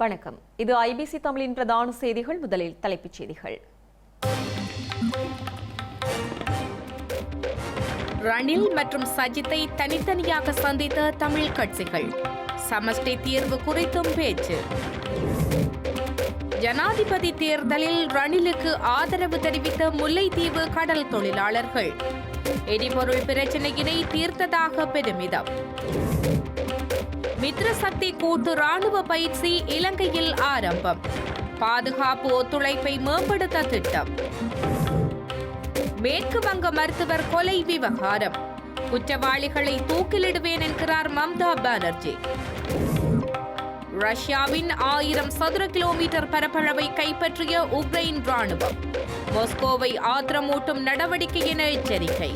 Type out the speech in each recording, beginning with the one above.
வணக்கம். இது ஐபிசி தமிழின் பிரதான செய்திகள். முதலில் தலைப்புச் செய்திகள். ரணில் மற்றும் சஜித்தை தனித்தனியாக சந்தித்த தமிழ் கட்சிகள். சமஷ்டி தீர்வு குறித்தும் பேச்சு. ஜனாதிபதி தேர்தலில் ரணிலுக்கு ஆதரவு தெரிவித்த முல்லைத்தீவு கடல் தொழிலாளர்கள். எரிபொருள் பிரச்சினையினை தீர்த்ததாக பெருமிதம். மித்ரசக்தி கூட்டு ராணுவ பயிற்சி இலங்கையில் ஆரம்பம். பாதுகாப்பு ஒத்துழைப்பை மேம்படுத்த திட்டம். மேற்கு வங்க மருத்துவர் கொலை விவகாரம். குற்றவாளிகளை தூக்கிலிடுவேன் என்கிறார் மம்தா பானர்ஜி. ரஷ்யாவின் ஆயிரம் சதுர கிலோமீட்டர் பரப்பளவை கைப்பற்றிய உக்ரைன் ராணுவம். மாஸ்கோவை ஆத்திரமூட்டும் நடவடிக்கை என எச்சரிக்கை.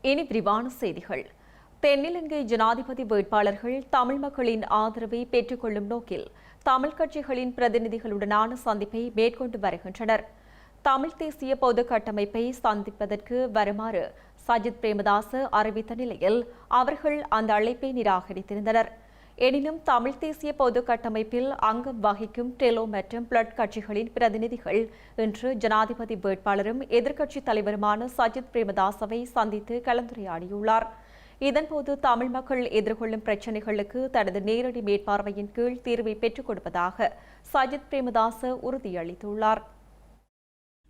இனி விரிவான செய்திகள். தென்னிலங்கை ஜனாதிபதி வேட்பாளர்கள் தமிழ் மக்களின் ஆதரவை பெற்றுக்கொள்ளும் நோக்கில் தமிழ் கட்சிகளின் பிரதிநிதிகளுடனான சந்திப்பை மேற்கொண்டு வருகின்றனர். தமிழ் தேசிய பொது கட்டமைப்பை சந்திப்பதற்கு வருமாறு சஜித் பிரேமதாச அறிவித்த நிலையில் அவர்கள் அந்த அழைப்பை நிராகரித்திருந்தனர். எனினும் தமிழ் தேசிய பொது கட்டமைப்பில் அங்கம் வகிக்கும் டெலோ மற்றும் பிளட் கட்சிகளின் பிரதிநிதிகள் இன்று ஜனாதிபதி வேட்பாளரும் எதிர்க்கட்சித் தலைவருமான சஜித் பிரேமதாசவை சந்தித்து கலந்துரையாடியுள்ளார். இதன்போது தமிழ் மக்கள் எதிர்கொள்ளும் பிரச்சினைகளுக்கு தனது நேரடி மேற்பார்வையின் கீழ் தீர்வை பெற்றுக் கொடுப்பதாக சஜித் பிரேமதாச உறுதியளித்துள்ளார்.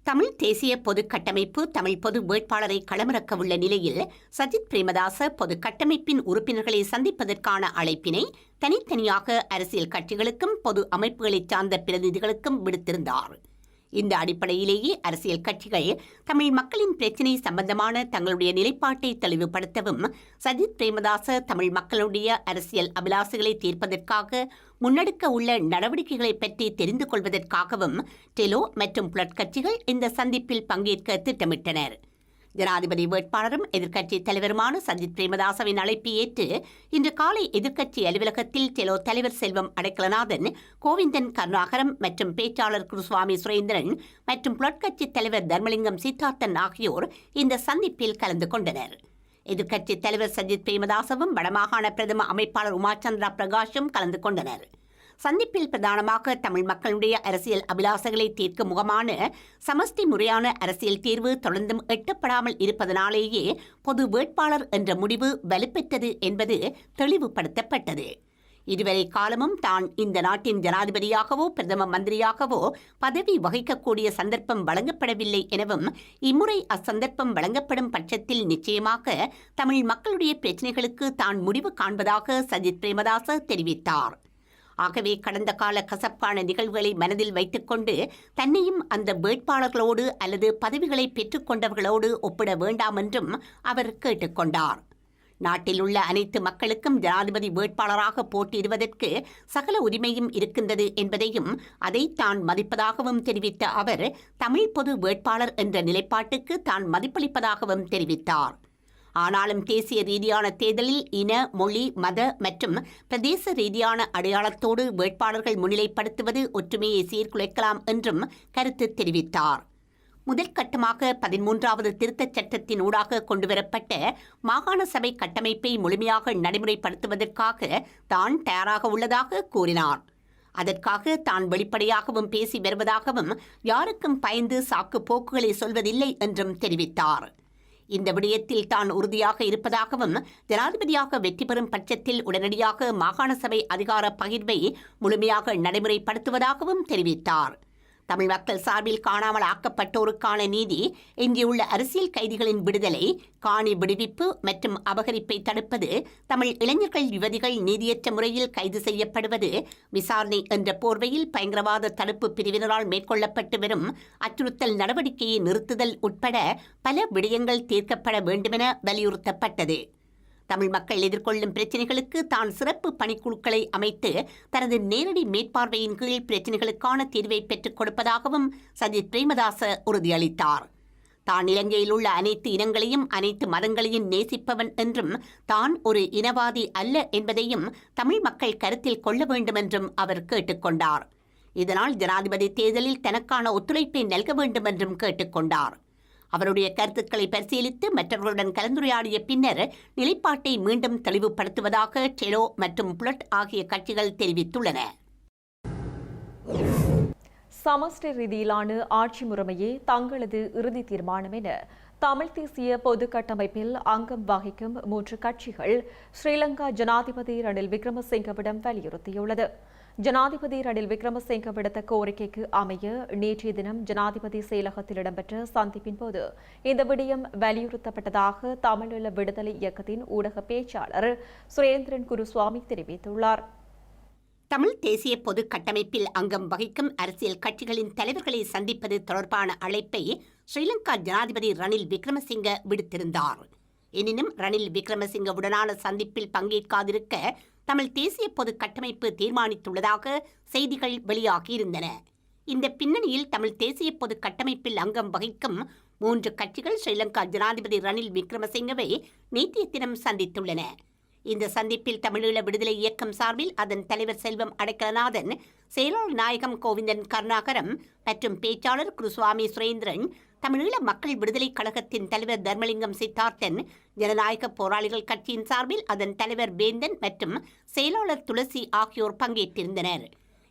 தமிழ் தேசிய பொது கட்டமைப்பு தமிழ் பொது வேட்பாளரை களமிறக்கவுள்ள நிலையில் சஜித் பிரேமதாச பொது கட்டமைப்பின் உறுப்பினர்களை சந்திப்பதற்கான அழைப்பினை தனித்தனியாக அரசியல் கட்சிகளுக்கும் பொது அமைப்புகளைச் சார்ந்த பிரதிநிதிகளுக்கும் விடுத்திருந்தார். இந்த அடிப்படையிலேயே அரசியல் கட்சிகள் தமிழ் மக்களின் பிரச்சினை சம்பந்தமான தங்களுடைய நிலைப்பாட்டை தெளிவுபடுத்தவும் சஜித் பிரேமதாச தமிழ் மக்களுடைய அரசியல் அபிலாசைகளை தீர்ப்பதற்காக முன்னெடுக்க உள்ள நடவடிக்கைகளை பற்றி தெரிந்து கொள்வதற்காகவும் டெலோ மற்றும் புலட்கட்சிகள் இந்த சந்திப்பில் பங்கேற்க திட்டமிட்டனர். ஜனாதிபதி வேட்பாளரும் எதிர்க்கட்சி தலைவருமான சஜித் பிரேமதாசவின் அழைப்பை ஏற்று இன்று காலை எதிர்க்கட்சி அலுவலகத்தில் டெலோ தலைவர் செல்வம் அடைக்கலநாதன் கோவிந்தன் கருணாகரம் மற்றும் பேச்சாளர் குருசுவாமி சுரேந்திரன் மற்றும் புலட்கட்சி தலைவர் தர்மலிங்கம் சித்தார்த்தன் ஆகியோர் இந்த சந்திப்பில் கலந்து கொண்டனர். எதிர்க்கட்சித் தலைவர் சஜித் பிரேமதாசவும் வடமாகாண பிரதம அமைப்பாளர் உமாச்சந்திரா பிரகாஷும் கலந்து கொண்டனர். சந்திப்பில் பிரதானமாக தமிழ் மக்களுடைய அரசியல் அபிலாசங்களை தீர்க்கும் முகமான சமஷ்டி முறையான அரசியல் தீர்வு தொடர்ந்தும் எட்டப்படாமல் இருப்பதனாலேயே பொது வேட்பாளர் என்ற முடிவு வலுப்பெற்றது என்பது தெளிவுபடுத்தப்பட்டது. இதுவரை காலமும் தான் இந்த நாட்டின் ஜனாதிபதியாகவோ பிரதம மந்திரியாகவோ பதவி வகிக்கக்கூடிய சந்தர்ப்பம் வழங்கப்படவில்லை எனவும் இம்முறை அச்சந்தர்ப்பம் வழங்கப்படும் பட்சத்தில் நிச்சயமாக தமிழ் மக்களுடைய பிரச்சினைகளுக்கு தான் முடிவு காண்பதாக சஜித் பிரேமதாச தெரிவித்தார். ஆகவே கடந்த கால கசப்பான நிகழ்வுகளை மனதில் வைத்துக்கொண்டு தன்னையும் அந்த வேட்பாளர்களோடு அல்லது பதவிகளை பெற்றுக்கொண்டவர்களோடு ஒப்பிட வேண்டாம் என்றும் அவர் கேட்டுக்கொண்டார். நாட்டில் உள்ள அனைத்து மக்களுக்கும் ஜனாதிபதி வேட்பாளராக போட்டியிடுவதற்கு சகல உரிமையும் இருக்கின்றது என்பதையும் அதை தான் மதிப்பதாகவும் தெரிவித்த அவர் தமிழ் பொது வேட்பாளர் என்ற நிலைப்பாட்டுக்கு தான் மதிப்பளிப்பதாகவும் தெரிவித்தார். ஆனாலும் தேசிய ரீதியான தேர்தலில் இன மொழி மத மற்றும் பிரதேச ரீதியான அடையாளத்தோடு வேட்பாளர்கள் முன்னிலைப்படுத்துவது ஒற்றுமையை சீர்குலைக்கலாம் என்றும் கருத்து தெரிவித்தார். முதல் கட்டமாக பதிமூன்றாவது திருத்தச் சட்டத்தின் ஊடாக கொண்டுவரப்பட்ட மாகாண சபை கட்டமைப்பை முழுமையாக நடைமுறைப்படுத்துவதற்காக தான் தயாராக உள்ளதாக கூறினார். அதற்காக தான் வெளிப்படையாகவும் பேசி வருவதாகவும் யாருக்கும் பயந்து சாக்கு போக்குகளை சொல்வதில்லை என்றும் தெரிவித்தார். இந்த விடயத்தில் தான் உறுதியாக இருப்பதாகவும் ஜனாதிபதியாக வெற்றி பெறும் பட்சத்தில் உடனடியாக மாகாண சபை அதிகார பகிர்வை முழுமையாக நடைமுறைப்படுத்துவதாகவும் தெரிவித்தார். தமிழ் மக்கள் சார்பில் காணாமல் ஆக்கப்பட்டோருக்கான நீதி எஞ்சியுள்ள அரசியல் கைதிகளின் விடுதலை காணி விடுவிப்பு மற்றும் அபகரிப்பை தடுப்பது தமிழ் இளைஞர்கள் யுவதிகள் நீதியற்ற முறையில் கைது செய்யப்படுவது விசாரணை என்ற போர்வையில் பயங்கரவாத தடுப்பு பிரிவினரால் மேற்கொள்ளப்பட்டு வரும் அச்சுறுத்தல் நடவடிக்கையை நிறுத்துதல் உட்பட பல விடயங்கள் தீர்க்கப்பட வேண்டுமென வலியுறுத்தப்பட்டது. தமிழ் மக்கள் எதிர்கொள்ளும் பிரச்சினைகளுக்கு தான் சிறப்பு பணிக்குழுக்களை அமைத்து தனது நேரடி மேற்பார்வையின் கீழ் பிரச்சினைகளுக்கான தீர்வை பெற்றுக் கொடுப்பதாகவும் சஜித் பிரேமதாச உறுதியளித்தார். தான் இலங்கையில் உள்ள அனைத்து இனங்களையும் அனைத்து மதங்களையும் நேசிப்பவன் என்றும் தான் ஒரு இனவாதி அல்ல என்பதையும் தமிழ் மக்கள் கருத்தில் கொள்ள வேண்டும் என்றும் அவர் கேட்டுக்கொண்டார் இதனால் ஜனாதிபதி தேர்தலில் தனக்கான ஒத்துழைப்பை நல்க வேண்டும் என்றும் கேட்டுக்கொண்டார் அவருடைய கருத்துக்களை பரிசீலித்து மற்றவர்களுடன் கலந்துரையாடிய பின்னர் நிலைப்பாட்டை மீண்டும் தெளிவுபடுத்துவதாக டெலோ மற்றும் புலட் ஆகிய கட்சிகள் தெரிவித்துள்ளன. சமஸ்டி ரீதியிலான ஆட்சி முறைமையே தங்களது இறுதி தீர்மானம் என தமிழ் தேசிய பொது கட்டமைப்பில் அங்கம் வகிக்கும் மூன்று கட்சிகள் ஸ்ரீலங்கா ஜனாதிபதி ரணில் விக்ரமசிங்கவிடம் வலியுறுத்தியுள்ளது. ஜனாதிபதி ரணில் விக்ரமசிங்க விடுத்த கோரிக்கைக்கு அமைய நேற்றைய தினம் ஜனாதிபதி செயலகத்தில் இடம்பெற்ற சந்திப்பின் போது இந்த விடயம் வலியுறுத்தப்பட்டதாக தமிழீழ விடுதலை இயக்கத்தின் ஊடக பேச்சாளர் சுரேந்திரன் குருசுவாமி தெரிவித்துள்ளார். தமிழ் தேசிய பொது கட்டமைப்பில் அங்கம் வகிக்கும் அரசியல் கட்சிகளின் தலைவர்களை சந்திப்பது தொடர்பான அழைப்பை ஸ்ரீலங்கா ஜனாதிபதி ரணில் விக்ரமசிங்க விடுத்திருந்தார். எனினும் ரணில் விக்ரமசிங்கவுடனான சந்திப்பில் பங்கேற்காதிருக்க தமிழ் தேசிய பொது கட்டமைப்பு தீர்மானித்துள்ளதாக செய்திகள் வெளியாகியிருந்தன. இந்த பின்னணியில் தமிழ் தேசிய பொது கட்டமைப்பில் அங்கம் வகிக்கும் மூன்று கட்சிகள் ஸ்ரீலங்கா ஜனாதிபதி ரணில் விக்ரமசிங்கவை நேற்றைய தினம் சந்தித்துள்ளன. இந்த சந்திப்பில் தமிழீழ விடுதலை இயக்கம் சார்பில் அதன் தலைவர் செல்வம் அடைக்கலநாதன் செயலாளர் நாயகம் கோவிந்தன் கருணாகரம் மற்றும் பேச்சாளர் குருசுவாமி சுரேந்திரன் தமிழீழ மக்கள் விடுதலை கழகத்தின் தலைவர் தர்மலிங்கம் சித்தார்த்தன் ஜனநாயக போராளிகள் கட்சியின் சார்பில் அதன் தலைவர் வேந்தன் மற்றும் செயலாளர் துளசி ஆகியோர் பங்கேற்றிருந்தனர்.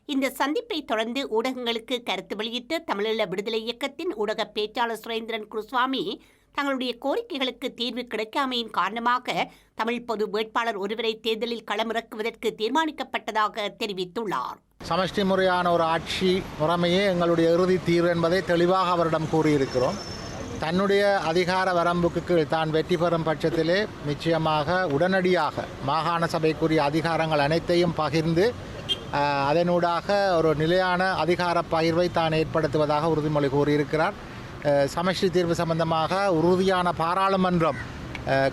இந்த சந்திப்பை தொடர்ந்து ஊடகங்களுக்கு கருத்து வெளியிட்ட தமிழீழ விடுதலை இயக்கத்தின் ஊடக பேச்சாளர் சுரேந்திரன் குருசுவாமி தங்களுடைய கோரிக்கைகளுக்கு தீர்வு கிடைக்காமையின் காரணமாக தமிழ் பொது வேட்பாளர் ஒருவரை தேர்தலில் களமிறக்குவதற்கு தீர்மானிக்கப்பட்டதாக தெரிவித்துள்ளார். சமஷ்டி முறையான ஒரு ஆட்சி முறைமையே எங்களுடைய இறுதி தீர்வு என்பதை தெளிவாக அவரிடம் கூறியிருக்கிறோம். தன்னுடைய அதிகார வரம்புக்கு கீழ் தான் வெற்றி பெறும் பட்சத்திலே நிச்சயமாக உடனடியாக மாகாண சபைக்குரிய அதிகாரங்கள் அனைத்தையும் பகிர்ந்து அதனூடாக ஒரு நிலையான அதிகார பகிர்வை தான் ஏற்படுத்துவதாக உறுதிமொழி கூறியிருக்கிறார். சமஷ்டி தீர்வு சம்பந்தமாக உறுதியான பாராளுமன்றம்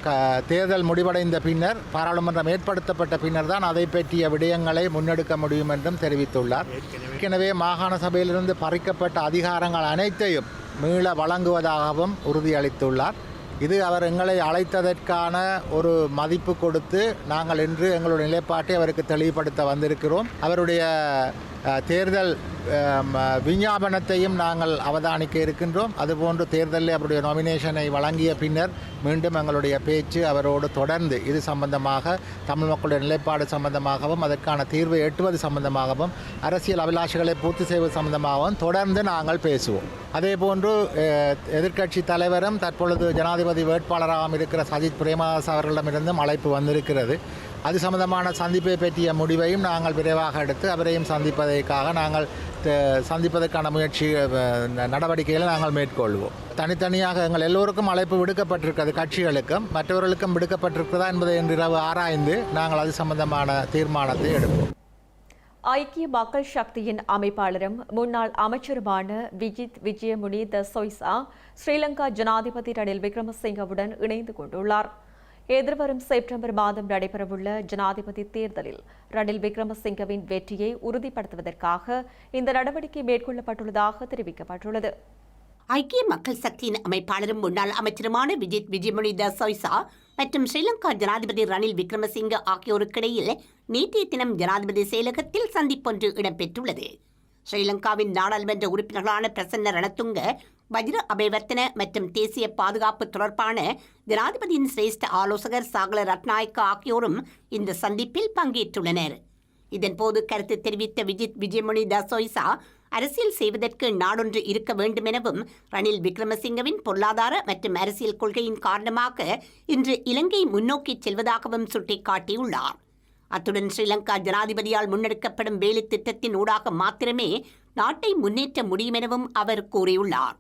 க தேர்தல் முடிவடைந்த பின்னர் பாராளுமன்றம் ஏற்படுத்தப்பட்ட பின்னர் தான் அதை பற்றிய விடயங்களை முன்னெடுக்க முடியும் என்றும் தெரிவித்துள்ளார். ஏற்கனவே மாகாண சபையிலிருந்து பறிக்கப்பட்ட அதிகாரங்கள் அனைத்தையும் மீள வழங்குவதாகவும் உறுதியளித்துள்ளார். இது அவர் எங்களை அழைத்ததற்கான ஒரு மதிப்பு கொடுத்து நாங்கள் இன்று எங்களுடைய நிலைப்பாட்டை அவருக்கு தெளிவுபடுத்த வந்திருக்கிறோம். அவருடைய தேர்தல் விஞ்ஞாபனத்தையும் நாங்கள் அவதானிக்க இருக்கின்றோம். அதுபோன்று தேர்தலில் அவருடைய நாமினேஷனை வழங்கிய பின்னர் மீண்டும் எங்களுடைய பேச்சு அவரோடு தொடர்ந்து இது சம்பந்தமாக தமிழ் மக்களுடைய நிலைப்பாடு சம்பந்தமாகவும் அதற்கான தீர்வை எட்டுவது சம்பந்தமாகவும் அரசியல் அபிலாஷைகளை பூர்த்தி செய்வது சம்பந்தமாகவும் தொடர்ந்து நாங்கள் பேசுவோம். அதே போன்று எதிர்க்கட்சி தலைவரும் தற்பொழுது ஜனாதிபதி வேட்பாளராகவும் இருக்கிற சஜித் பிரேமதாஸ் அவர்களிடமிருந்தும் அழைப்பு வந்திருக்கிறது. அது சம்பந்தமான சந்திப்பை பற்றிய முடிவையும் நாங்கள் விரைவாக எடுத்து அவரையும் சந்திப்பதற்காக நாங்கள் சந்திப்பதற்கான முயற்சி நடவடிக்கைகளை நாங்கள் மேற்கொள்வோம். தனித்தனியாக எங்கள் எல்லோருக்கும் அழைப்பு விடுக்கப்பட்டிருக்கிறது கட்சிகளுக்கும் மற்றவர்களுக்கும் விடுக்கப்பட்டிருக்கிறதா என்பதை இன்றிரவு ஆராய்ந்து நாங்கள் அது சம்பந்தமான தீர்மானத்தை எடுப்போம். ஐக்கிய மக்கள் சக்தியின் அமைப்பாளரும் முன்னாள் அமைச்சருமான விஜித் விஜயமுனி த சொய்சா ஸ்ரீலங்கா ஜனாதிபதி ரணில் விக்ரமசிங்கவுடன் இணைந்து கொண்டுள்ளார். எதிர்வரும் செப்டம்பர் மாதம் நடைபெறவுள்ள ஜனாதிபதி தேர்தலில் ரணில் விக்ரமசிங்கவின் வெற்றியை உறுதிப்படுத்துவதற்காக இந்த நடவடிக்கை மேற்கொள்ளப்பட்டுள்ளதாக தெரிவிக்கப்பட்டுள்ளது. ஐக்கிய மக்கள் சக்தியின் அமைப்பாளரும் முன்னாள் அமைச்சருமான விஜித் விஜயமணி தசோய்சா மற்றும் ஸ்ரீலங்கா ஜனாதிபதி ரணில் விக்ரமசிங்க ஆகியோருக்கிடையில் நேற்றைய தினம் ஜனாதிபதி செயலகத்தில் சந்திப்பொன்று இடம்பெற்றுள்ளது. ஸ்ரீலங்காவின் நாடாளுமன்ற உறுப்பினர்களான பிரசன்ன ரணத்துங்க வஜ்ர அபேவர்த்தன மற்றும் தேசிய பாதுகாப்பு தொடர்பான ஜனாதிபதியின் சிரேஷ்ட ஆலோசகர் சாகல ரத்நாயக்கா ஆகியோரும் இந்த சந்திப்பில் பங்கேற்றுள்ளனர். இதன்போது கருத்து தெரிவித்த விஜித் விஜயமொழி தசோய்சா அரசியல் செய்வதற்கு நாடொன்று இருக்க வேண்டும் எனவும் ரணில் விக்ரமசிங்கவின் பொருளாதார மற்றும் அரசியல் கொள்கையின் காரணமாக இன்று இலங்கை முன்னோக்கி செல்வதாகவும் சுட்டிக்காட்டியுள்ளார். அத்துடன் ஸ்ரீலங்கா ஜனாதிபதியால் முன்னெடுக்கப்படும் வேலை திட்டத்தின் ஊடாக மாத்திரமே நாட்டை முன்னேற்ற முடியும் எனவும் அவர் கூறியுள்ளார்.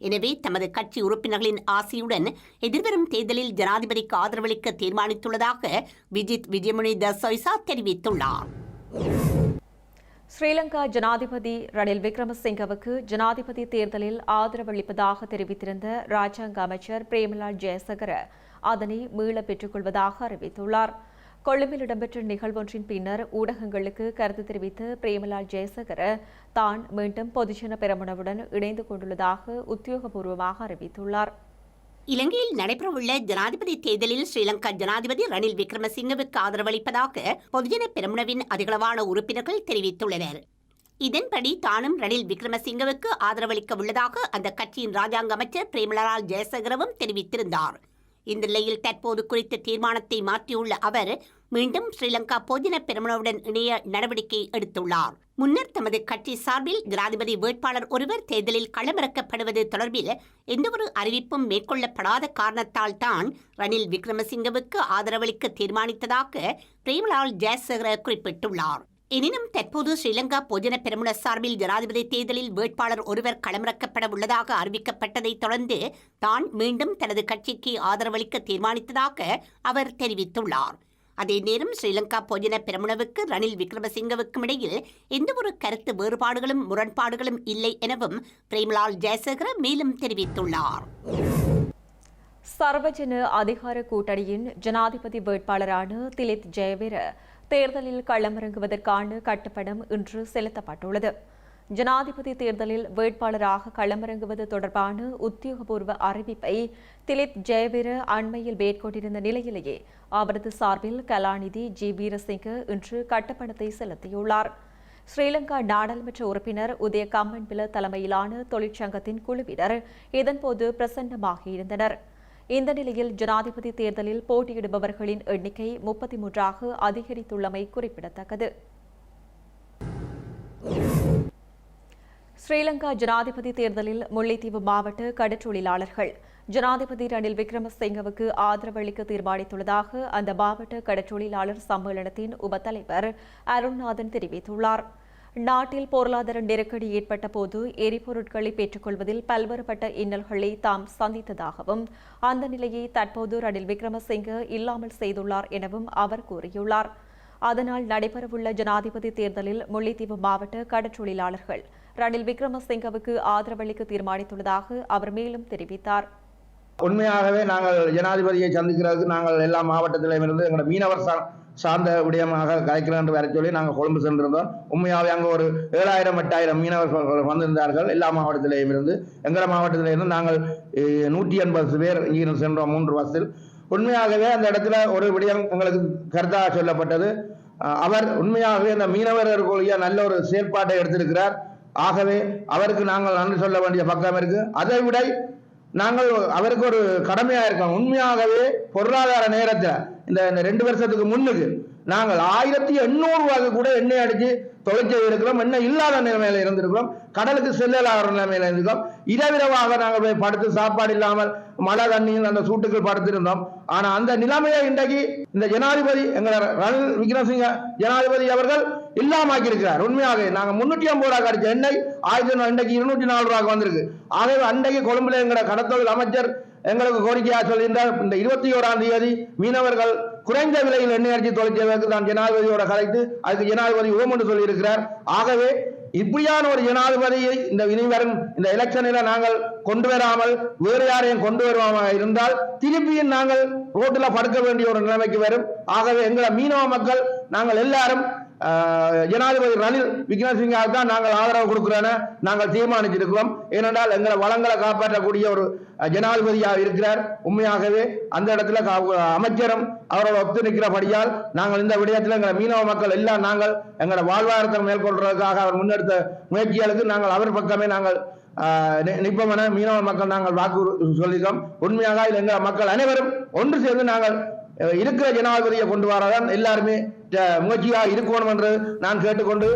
எனவே தமது கட்சி உறுப்பினர்களின் ஆசையுடன் எதிர்வரும் தேர்தலில் ஜனாதிபதிக்கு ஆதரவளிக்க தீர்மானித்துள்ளதாக விஜித் விஜயமுனி தசோய்சா தெரிவித்துள்ளார். ஸ்ரீலங்கா ஜனாதிபதி ரணில் விக்ரமசிங்கவுக்கு ஜனாதிபதி தேர்தலில் ஆதரவளிப்பதாக தெரிவித்திருந்த ராஜாங்க அமைச்சர் பிரேமலால் ஜெயசகர அதனை மீள பெற்றுக்கொள்வதாக அறிவித்துள்ளார். கொழும்பில் இடம்பெற்ற நிகழ்வொன்றின் பின்னர் ஊடகங்களுக்கு கருத்து தெரிவித்த பிரேமலால் ஜெயசகர தான் மீண்டும் பொதுஜன பெரமுனவுடன் இணைந்து கொண்டுள்ளதாக உத்தியோகபூர்வமாக அறிவித்துள்ளார். இலங்கையில் நடைபெறவுள்ள ஜனாதிபதி தேர்தலில் ஸ்ரீலங்கா ஜனாதிபதி ரணில் விக்ரமசிங்கவுக்கு ஆதரவளிப்பதாக பொதுஜன பெரமுனவின் அதிகளவான உறுப்பினர்கள் தெரிவித்துள்ளனர். இதன்படி தானும் ரணில் விக்ரமசிங்கவுக்கு ஆதரவளிக்க உள்ளதாக அந்த கட்சியின் ராஜாங்க அமைச்சர் பிரேமலால் ஜெயசகரவும் தெரிவித்திருந்தார். இந்த நிலையில் தற்போது குறித்த தீர்மானத்தை மாற்றியுள்ள அவர் மீண்டும் ஸ்ரீலங்கா பொதுஜன பெருமனவுடன் இணைய நடவடிக்கை எடுத்துள்ளார். முன்னர் தமது கட்சி சார்பில் ஜனாதிபதி வேட்பாளர் ஒருவர் தேர்தலில் களமிறக்கப்படுவது தொடர்பில் எந்தவொரு அறிவிப்பும் மேற்கொள்ளப்படாத காரணத்தால் தான் ரணில் விக்ரமசிங்கவுக்கு ஆதரவளிக்க தீர்மானித்ததாக பிரேமலால் ஜெயசேகர குறிப்பிட்டுள்ளார். எனினும் தற்போது ஸ்ரீலங்கா பொதுஜன பெருமுன சார்பில் ஜனாதிபதி தேர்தலில் வேட்பாளர் ஒருவர் களமிறக்கப்பட உள்ளதாக அறிவிக்கப்பட்டதைத் தொடர்ந்து தான் மீண்டும் தனது கட்சிக்கு ஆதரவளிக்க தீர்மானித்ததாக அவர் தெரிவித்துள்ளார். அதே நேரம் ஸ்ரீலங்கா பொதுஜன பெருமுனவுக்கு ரணில் விக்ரமசிங்கவுக்கும் இடையில் எந்தவொரு கருத்து வேறுபாடுகளும் முரண்பாடுகளும் இல்லை எனவும் பிரேமலால் ஜெயசேகர மேலும் தெரிவித்துள்ளார். சர்வஜன அதிகார கூட்டணியின் ஜனாதிபதி வேட்பாளரான திலித் ஜெயவீர தேர்தலில் களமிறங்குவதற்கான கட்டுப்படம் இன்று செலுத்தப்பட்டுள்ளது. ஜனாதிபதி தேர்தலில் வேட்பாளராக களமிறங்குவது தொடர்பான உத்தியோகபூர்வ அறிவிப்பை திலித் ஜெயவீர அண்மையில் மேற்கொண்டிருந்த நிலையிலேயே அவரது சார்பில் கலாநிதி ஜி. வீரசிங்க இன்று கட்டப்பணத்தை செலுத்தியுள்ளார். ஸ்ரீலங்கா நாடாளுமன்ற உறுப்பினர் உதய கம்மன்பில தலைமையிலான தொழிற்சங்கத்தின் குழுவினர் இதன்போது பிரசன்னமாக இருந்தனர் இந்த நிலையில் ஜனாதிபதி தேர்தலில் போட்டியிடுபவர்களின் எண்ணிக்கை முப்பத்தி மூன்றாக அதிகரித்துள்ளமை குறிப்பிடத்தக்கது. ஸ்ரீலங்கா ஜனாதிபதி தேர்தலில் முல்லைத்தீவு மாவட்ட கடற்றொழிலாளர்கள். ஜனாதிபதி ரணில் விக்ரமசிங்கவுக்கு ஆதரவளிக்க தீர்மானித்துள்ளதாக அந்த மாவட்ட கடற்றொழிலாளர் சம்மேளனத்தின் உபத்தலைவர் அருண்நாதன் தெரிவித்துள்ளார். நாட்டில் பொருளாதார நெருக்கடி ஏற்பட்ட போது எரிபொருட்களை பெற்றுக்கொள்வதில் பல்வேறுபட்ட இன்னல்களை தாம் சந்தித்ததாகவும் அந்த நிலையை தற்போது ரணில் விக்ரமசிங்க இல்லாமல் செய்துள்ளார் எனவும் அவர் கூறியுள்ளார். அதனால் நடைபெறவுள்ள ஜனாதிபதி தேர்தலில் முல்லைத்தீவு மாவட்ட கடற்றொழிலாளர்கள் ரணில் விக்ரமசிங்கவுக்கு ஆதரவளிக்க தீர்மானித்துள்ளதாக அவர் மேலும் தெரிவித்தார். உண்மையாகவே நாங்கள் ஜனாதிபதியை சந்திக்கிறதுக்கு நாங்கள் எல்லா மாவட்டத்திலும் இருந்து எங்களோட மீனவர் சார்ந்த விடயமாக கலைக்கிறோம் என்று வர சொல்லி நாங்கள் கொழும்பு சென்றிருந்தோம். உண்மையாகவே அங்கே ஒரு ஏழாயிரம் எட்டாயிரம் மீனவர்கள் வந்திருந்தார்கள். எல்லா மாவட்டத்திலேயும் இருந்து. எங்கள் மாவட்டத்திலே இருந்து நாங்கள் நூற்றி எண்பது பேர் இங்கே சென்றோம் மூன்று வருஷத்தில் உண்மையாகவே அந்த இடத்துல ஒரு விடயம் உங்களுக்கு கருத்தாக சொல்லப்பட்டது. அவர் உண்மையாகவே அந்த மீனவர்களுடைய நல்ல ஒரு செயற்பாட்டை எடுத்திருக்கிறார். ஆகவே அவருக்கு நாங்கள் நன்றி சொல்ல வேண்டிய பக்கம் இருக்கு. அதை விட நாங்கள் அவருக்கு ஒரு கடமையா இருக்கோம். உண்மையாகவே பொருளாதார நேரத்தில் இந்த ரெண்டு வருஷத்துக்கு முன்னுக்கு நாங்கள் ஆயிரத்தி எண்ணூறு ரூபாய்க்கு கூட எண்ணெய் அடிச்சு தொலைச்சி இருக்கிறோம் என்ன இல்லாத நிலைமையில இருந்திருக்கிறோம். கடலுக்கு செல்லலாகிற நிலைமையில இருந்திருக்கோம் இரவிரவாக நாங்கள் போய் படுத்து சாப்பாடு இல்லாமல் மழை தண்ணியில் அந்த சூட்டுக்கு படுத்திருந்தோம். ஆனா அந்த நிலைமையை இன்றைக்கு இந்த ஜனாதிபதி எங்களை ரணில் விக்ரமசிங்க ஜனாதிபதி அவர்கள் இல்லாமாக்கி இருக்கிறார் உண்மையாக நாங்க முன்னூற்றி ஐம்பது ரூபா கிடைச்ச எண்ணெய் ஆயிரத்தி இன்றைக்கு இருநூற்றி நாலு ரூபாய்க்கு வந்திருக்கு. ஆகவே அன்றைக்கு கொழும்புல எங்களோட கடத்தொழில் அமைச்சர் எங்களுக்கு கோரிக்கையாக சொல்லியிருந்தார் இந்த இருபத்தி ஓராம் தேதி மீனவர்கள் குறைந்த விலையில் எண்ணெய் அடிச்சு தொலைச்சதற்கு தான் ஜனாதிபதியோட கலைத்து அதுக்கு ஜனாதிபதி ஓம் என்று சொல்லியிருக்கிறார். ஆகவே இப்படியான ஒரு ஜனாதிபதியை இந்த இனிவரும் இந்த எலெக்ஷனில் நாங்கள் கொண்டு வராமல் வேறு யாரையும் கொண்டு வருவாமல் இருந்தால் திருப்பியும் நாங்கள் ரோட்டில் படுக்க வேண்டிய ஒரு நிலைமைக்கு வரும். ஆகவே எங்களை மீனவ மக்கள் நாங்கள் எல்லாரும் ஜனாதிபதி ரணில் விக்ரமசிங்காவுக்கு தான் நாங்கள் ஆதரவு கொடுக்கிறோன்னு நாங்கள் தீர்மானிச்சிருக்கிறோம். ஏனென்றால் எங்களை வளங்களை காப்பாற்றக்கூடிய ஒரு ஜனாதிபதியாக இருக்கிறார். உண்மையாகவே அந்த இடத்துல கா- அமைச்சரும் அவரோட ஒத்து நிற்கிறபடியால் நாங்கள் இந்த விடயத்தில் எங்களை மீனவ மக்கள் எல்லாம் நாங்கள் எங்களோட வாழ்வாதாரத்தை மேற்கொள்றதுக்காக அவர் முன்னெடுத்த முயற்சிகளுக்கு நாங்கள் அவர் பக்கமே நாங்கள் நி- நிற்பமென மீனவ மக்கள் நாங்கள் வாக்கு சொல்லியிருக்கோம் உண்மையாக இதில் மக்கள் அனைவரும் ஒன்று சேர்ந்து நாங்கள் இருக்கிற ஜனாதிபதியை கொண்டு வரதான் எல்லாருமே முயற்சியா இருக்கணும் என்று நான் கேட்டுக்கொண்டு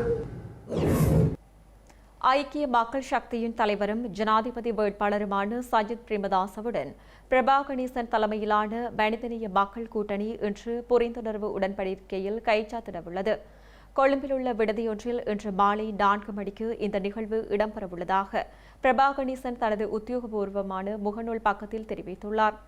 ஐக்கிய மக்கள் சக்தியின் தலைவரும் ஜனாதிபதி வேட்பாளருமான சஜித் பிரேமதாசவுடன் பிரபா கணேசன் தலைமையிலான மனிதநேய மக்கள் கூட்டணி இன்று புரிந்துணர்வு உடன்படிக்கையில் கைச்சாத்திடவுள்ளது. கொழும்பில் உள்ள விடுதியொன்றில் இன்று மாலை நான்கு மணிக்கு இந்த நிகழ்வு இடம்பெறவுள்ளதாக பிரபா கணேசன் தனது உத்தியோகபூர்வமான முகநூல் பக்கத்தில் தெரிவித்துள்ளார்.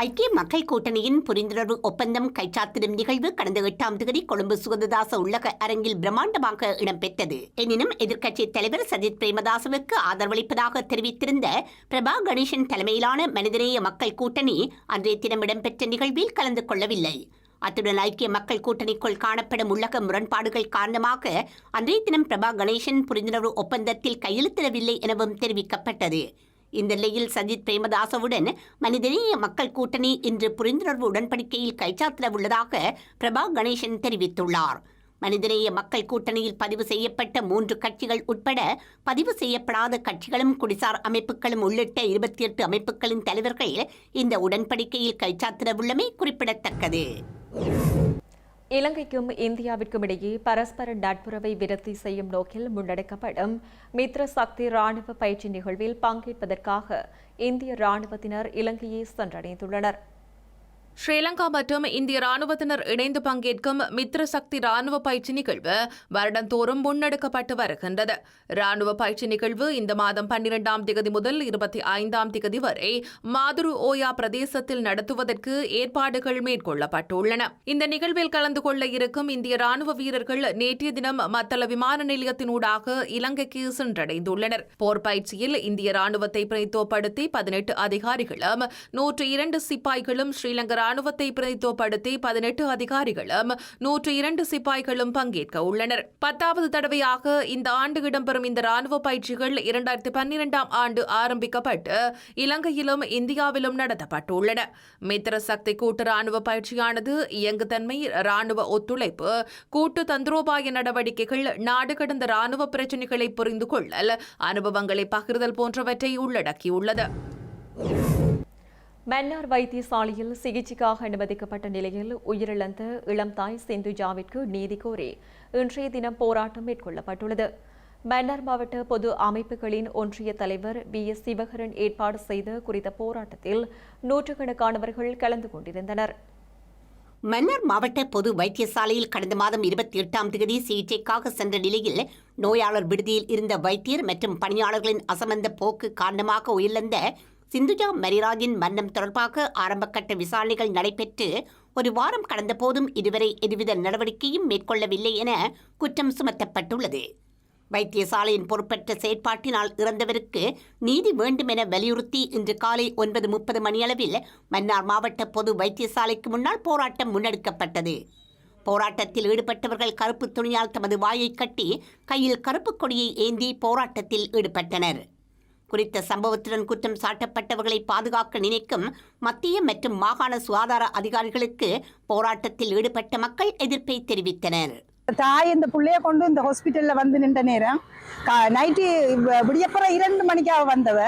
ஐக்கிய மக்கள் கூட்டணியின் புரிந்துணர்வு ஒப்பந்தம் கைச்சாத்திடும் நிகழ்வு கடந்த எட்டாம் தேதி கொழும்பு சுகந்ததாச உள்ளக அரங்கில் பிரம்மாண்டமாக இடம்பெற்றது. எனினும் எதிர்க்கட்சி தலைவர் சஜித் பிரேமதாசவுக்கு ஆதரவளிப்பதாக தெரிவித்திருந்த பிரபா கணேசன் தலைமையிலான மனிதநேய மக்கள் கூட்டணி அன்றைய தினம் இடம்பெற்ற நிகழ்வில் கலந்து கொள்ளவில்லை. அத்துடன் ஐக்கிய மக்கள் கூட்டணிக்குள் காணப்படும் உள்ளக முரண்பாடுகள் காரணமாக அன்றைய தினம் பிரபா கணேசன் புரிந்துணர்வு ஒப்பந்தத்தில் கையெழுத்திடவில்லை எனவும் தெரிவிக்கப்பட்டது. இந்த நிலையில் சஜித் பிரேமதாசவுடன் மனிதநேய மக்கள் கூட்டணி இன்று புரிந்துணர்வு உடன்படிக்கையில் கைச்சாத்திட உள்ளதாக பிரபா கணேசன் தெரிவித்துள்ளார். மனிதநேய மக்கள் கூட்டணியில் பதிவு செய்யப்பட்ட மூன்று கட்சிகள் உட்பட பதிவு செய்யப்படாத கட்சிகளும் குடிசார் அமைப்புகளும் உள்ளிட்ட இருபத்தி எட்டு அமைப்புகளின் தலைவர்கள் இந்த உடன்படிக்கையில் கைச்சாத்திடவுள்ளமை குறிப்பிடத்தக்கது. இலங்கைக்கும் இந்தியாவிற்கும் இடையே பரஸ்பர நட்புறவை விருத்தி செய்யும் நோக்கில் முன்னெடுக்கப்படும் மித்ர சக்தி ராணுவ பயிற்சி நிகழ்வில் பங்கேற்பதற்காக இந்திய ராணுவத்தினர் இலங்கையை சென்றடைந்துள்ளனர். ஸ்ரீலங்கா மற்றும் இந்திய ராணுவத்தினர் இணைந்து பங்கேற்கும் மித்ர சக்தி ராணுவ பயிற்சி நிகழ்வு வருடந்தோறும் முன்னெடுக்கப்பட்டு வருகின்றது. ராணுவ பயிற்சி நிகழ்வு இந்த மாதம் பன்னிரெண்டாம் திகதி முதல் இருபத்தி ஐந்தாம் திகதி வரை மாதுரு ஓயா பிரதேசத்தில் நடத்துவதற்கு ஏற்பாடுகள் மேற்கொள்ளப்பட்டுள்ளன. இந்த நிகழ்வில் கலந்து கொள்ள இருக்கும் இந்திய ராணுவ வீரர்கள் நேற்றைய தினம் மத்தள விமான நிலையத்தினூடாக இலங்கைக்கு சென்றடைந்துள்ளனர். போர் பயிற்சியில் இந்திய ராணுவத்தை பிரதித்துவப்படுத்தி பதினெட்டு அதிகாரிகளும் நூற்று இரண்டு சிப்பாய்களும் ஸ்ரீலங்கா ராணுவத்தை பிரதித்துவப்படுத்தி பதினெட்டு அதிகாரிகளும் நூற்று இரண்டு சிப்பாய்களும் பங்கேற்க உள்ளனர். பத்தாவது தடவையாக இந்த ஆண்டு இடம்பெறும் இந்த ராணுவ பயிற்சிகள் இரண்டாயிரத்தி பன்னிரெண்டாம் ஆண்டு ஆரம்பிக்கப்பட்டு இலங்கையிலும் இந்தியாவிலும் நடத்தப்பட்டுள்ளன. மித்திர சக்தி கூட்டு ராணுவ பயிற்சியானது இயங்குதன்மை ராணுவ ஒத்துழைப்பு கூட்டு தந்திரோபாய நடவடிக்கைகள் நாடு கடந்த ராணுவ பிரச்சினைகளை புரிந்து கொள்ளல் அனுபவங்களை பகிர்தல் போன்றவற்றை உள்ளடக்கியுள்ளது. மன்னார் வைத்தியசாலையில் சிகிச்சைக்காக அனுமதிக்கப்பட்ட நிலையில் உயிரிழந்த இளம் தாய் சிந்துஜாவிற்கு நீதி கோரி இன்றைய தினம் போராட்டம் மேற்கொள்ளப்பட்டுள்ளது. மன்னார் மாவட்ட பொது அமைப்புகளின் ஒன்றிய தலைவர் வி. எஸ். சிவகரன் ஏற்பாடு செய்த குறித்த போராட்டத்தில் நூற்றுக்கணக்கானவர்கள் கலந்து கொண்டிருந்தனர். மன்னார் மாவட்ட பொது வைத்தியசாலையில் கடந்த மாதம் இருபத்தி எட்டாம் தேதி சிகிச்சைக்காக சென்ற நிலையில் நோயாளர் விடுதியில் இருந்த வைத்தியர் மற்றும் பணியாளர்களின் அசமந்த போக்கு காரணமாக உயிரிழந்த சிந்துஜா மரிராஜின் மரணம் தொடர்பாக ஆரம்பகட்ட விசாரணைகள் நடைபெற்று ஒரு வாரம் கடந்த போதும் இதுவரை எதுவித நடவடிக்கையும் மேற்கொள்ளவில்லை என குற்றம் சுமத்தப்பட்டுள்ளது. வைத்தியசாலையின் பொறுப்பற்ற செயற்பாட்டினால் இறந்தவருக்கு நீதி வேண்டும் என வலியுறுத்தி இன்று காலை ஒன்பது முப்பது மணியளவில் மன்னார் மாவட்ட பொது வைத்தியசாலைக்கு முன்னால் போராட்டம் முன்னெடுக்கப்பட்டது. போராட்டத்தில் ஈடுபட்டவர்கள் கருப்பு துணியால் தமது வாயை கட்டி கையில் கருப்பு கொடியை ஏந்தி போராட்டத்தில் ஈடுபட்டனர். குறித்த சம்பவத்துடன் குற்றம் சாட்டப்பட்டவர்களை பாதுகாக்க நினைக்கும் மத்திய மற்றும் மாகாண சுகாதார அதிகாரிகளுக்கு போராட்டத்தில் ஈடுபட்ட மக்கள் எதிர்ப்பை தெரிவித்தனர். தாய் இந்த பிள்ளைய கொண்டு இந்த ஹாஸ்பிட்டல்ல வந்து நின்ற நேரம் நைட்டு விடியப்புற இரண்டு மணிக்காக வந்தவ.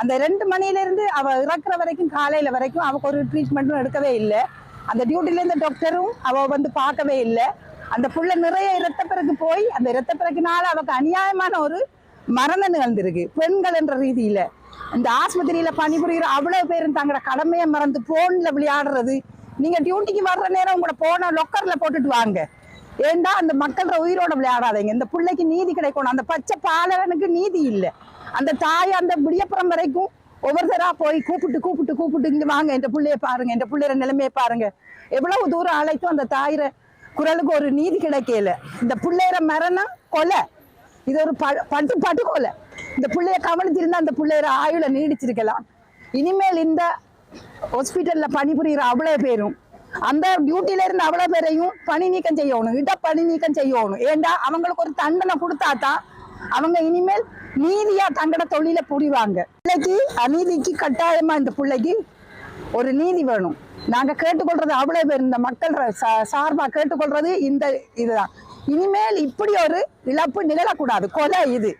அந்த ரெண்டு மணில அவள் அவ இறக்குற வரைக்கும் காலையில வரைக்கும் அவக்கு ஒரு ட்ரீட்மெண்ட்டும் எடுக்கவே இல்லை. அந்த டியூட்டில இருந்த டாக்டரும் அவ வந்து பார்க்கவே இல்லை. அந்த புள்ள நிறைய இரத்தப்பிறகு போய் அந்த இரத்தப்பிறகுனால அவக்கு அநியாயமான ஒரு மரணம் நிகழ்ந்திருக்கு பெண்கள் என்ற ரீதியில. இந்த ஆஸ்பத்திரியில பணிபுரிகிற அவ்வளவு பேரும் தங்களோட கடமையை மறந்து போன்ல விளையாடுறது. நீங்க டியூட்டிக்கு வர்ற நேரம் உங்களோட போன லொக்கர்ல போட்டுட்டு வாங்க. ஏண்டா அந்த மக்களோட உயிரோட விளையாடாதீங்க. இந்த பிள்ளைக்கு நீதி கிடைக்கணும். அந்த பச்சை பாலகனுக்கு நீதி இல்லை. அந்த தாய் அந்த விடியப்புறம் வரைக்கும் ஒவ்வொருத்தரா போய் கூப்பிட்டு கூப்பிட்டு கூப்பிட்டு இங்க வாங்க. என் பிள்ளைய பாருங்க. என் பிள்ளைய நிலைமையை பாருங்க. எவ்வளவு தூரம் அழைத்தும் அந்த தாயிர குரலுக்கு ஒரு நீதி கிடைக்கல. இந்த பிள்ளையர மரணம் கொலை. இது ஒரு பட்டு பட்டு இந்த பிள்ளைய கவனிச்சிருந்தா அந்த பிள்ளையர ஆயுள நீடிச்சிருக்கலாம். இனிமேல் இந்த ஹாஸ்பிட்டல்ல பணிபுரிகிற அவ்வளவு பேரும் அந்த டியூட்டில இருந்து அவ்வளவு பேரையும் பணி நீக்கம் செய்யணும். இட பணி நீக்கம் செய்யணும். ஏண்டா? அவங்களுக்கு ஒரு தண்டனை கொடுத்தாதான் அவங்க இனிமேல் நீதியா தங்கட தொழில புரிவாங்க. பிள்ளைக்கு அநீதிக்கு கட்டாயமா இந்த பிள்ளைக்கு ஒரு நீதி வேணும். நாங்க கேட்டுக்கொள்றது அவ்வளவு பேர் இந்த மக்கள் சார்பா கேட்டுக்கொள்றது இந்த இதுதான். இனிமேல் இப்படி ஒரு இழப்பு நிகழக்கூடாது. கொலை இது.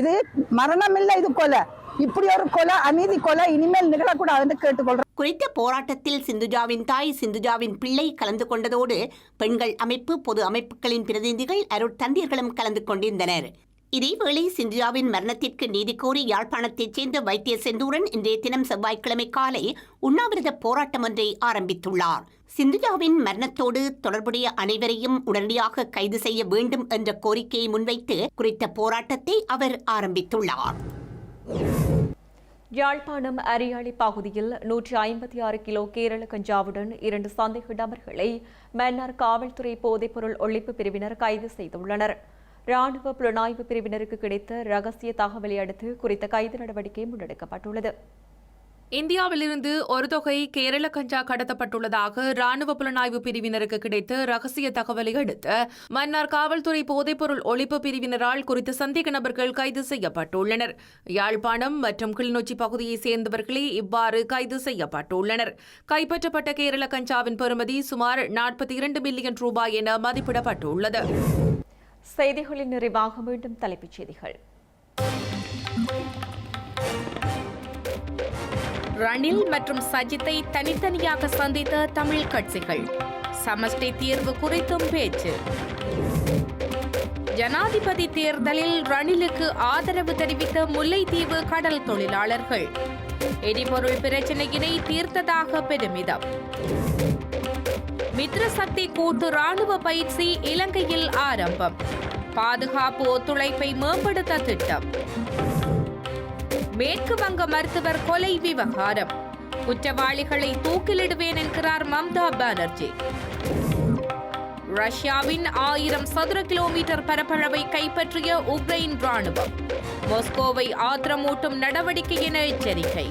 இது மரணம் இல்லை இது கொலை. இப்படி ஒரு கொலை அநீதி கொலை இனிமேல் நிகழக்கூடாதுன்னு கேட்டுக்கொள்றோம். குறித்த போராட்டத்தில் சிந்துஜாவின் தாய் சிந்துஜாவின் பிள்ளை கலந்து கொண்டதோடு பெண்கள் அமைப்பு பொது அமைப்புகளின் பிரதிநிதிகள் அருட்தந்தியர்களும் கலந்து கொண்டிருந்தனர். இதேவேளை சிந்தியாவின் மரணத்திற்கு நீதி கோரி யாழ்ப்பாணத்தைச் சேர்ந்த வைத்திய செந்தூரன் இன்றைய தினம் செவ்வாய்க்கிழமை காலை உண்ணாவிரத போராட்டம் ஒன்றை ஆரம்பித்துள்ளார். சிந்துஜாவின் மரணத்தோடு தொடர்புடைய அனைவரையும் உடனடியாக கைது செய்ய வேண்டும் என்ற கோரிக்கையை முன்வைத்து குறித்த போராட்டத்தை அவர் ஆரம்பித்துள்ளார். யாழ்ப்பாணம் அரியாளி பகுதியில் நூற்றி ஐம்பத்தி ஆறு கிலோ கேரள கஞ்சாவுடன் இரண்டு சந்தேக நபர்களை மன்னார் காவல்துறை போதைப்பொருள் ஒழிப்பு பிரிவினர் கைது செய்துள்ளனர். ராணுவ புலனாய்வு பிரிவினருக்கு கிடைத்த ரகசிய தகவலை அடுத்து குறித்த கைது நடவடிக்கை முன்னெடுக்கப்பட்டுள்ளது. இந்தியாவிலிருந்து ஒரு தொகை கேரள கஞ்சா கடத்தப்பட்டுள்ளதாக ராணுவ புலனாய்வு பிரிவினருக்கு கிடைத்த ரகசிய தகவலை அடுத்து மன்னார் காவல்துறை போதைப்பொருள் ஒழிப்பு பிரிவினரால் குறித்த சந்தேக நபர்கள் கைது செய்யப்பட்டுள்ளனர். யாழ்ப்பாணம் மற்றும் கிளிநொச்சி பகுதியைச் சேர்ந்தவர்களே இவ்வாறு கைது செய்யப்பட்டுள்ளனர். கைப்பற்றப்பட்ட கேரள கஞ்சாவின் பெறுமதி சுமார் நாற்பத்தி இரண்டு மில்லியன் ரூபாய் என மதிப்பிடப்பட்டுள்ளது. செய்திகளின் நிறைவாக மீண்டும் தலைப்புச் செய்திகள். ரணில் மற்றும் சஜித்தை தனித்தனியாக சந்தித்த தமிழ் கட்சிகள். சமஷ்டி தீர்வு குறித்தும் பேச்சு. ஜனாதிபதி தேர்தலில் ரணிலுக்கு ஆதரவு தெரிவித்த முல்லைத்தீவு கடல் தொழிலாளர்கள். எரிபொருள் பிரச்சினையினை தீர்த்ததாக பெருமிதம். மித்ரசக்தி கூட்டு ராணுவ பயிற்சி இலங்கையில் ஆரம்பம். பாதுகாப்பு ஒத்துழைப்பை மேம்படுத்த திட்டம். மேற்கு வங்க மருத்துவர் கொலை விவகாரம். குற்றவாளிகளை தூக்கிலிடுவேன் என்கிறார் மம்தா பானர்ஜி. ரஷ்யாவின் ஆயிரம் சதுர கிலோமீட்டர் பரப்பளவை கைப்பற்றிய உக்ரைன் ராணுவம். மொஸ்கோவை ஆத்திரமூட்டும் நடவடிக்கை என எச்சரிக்கை.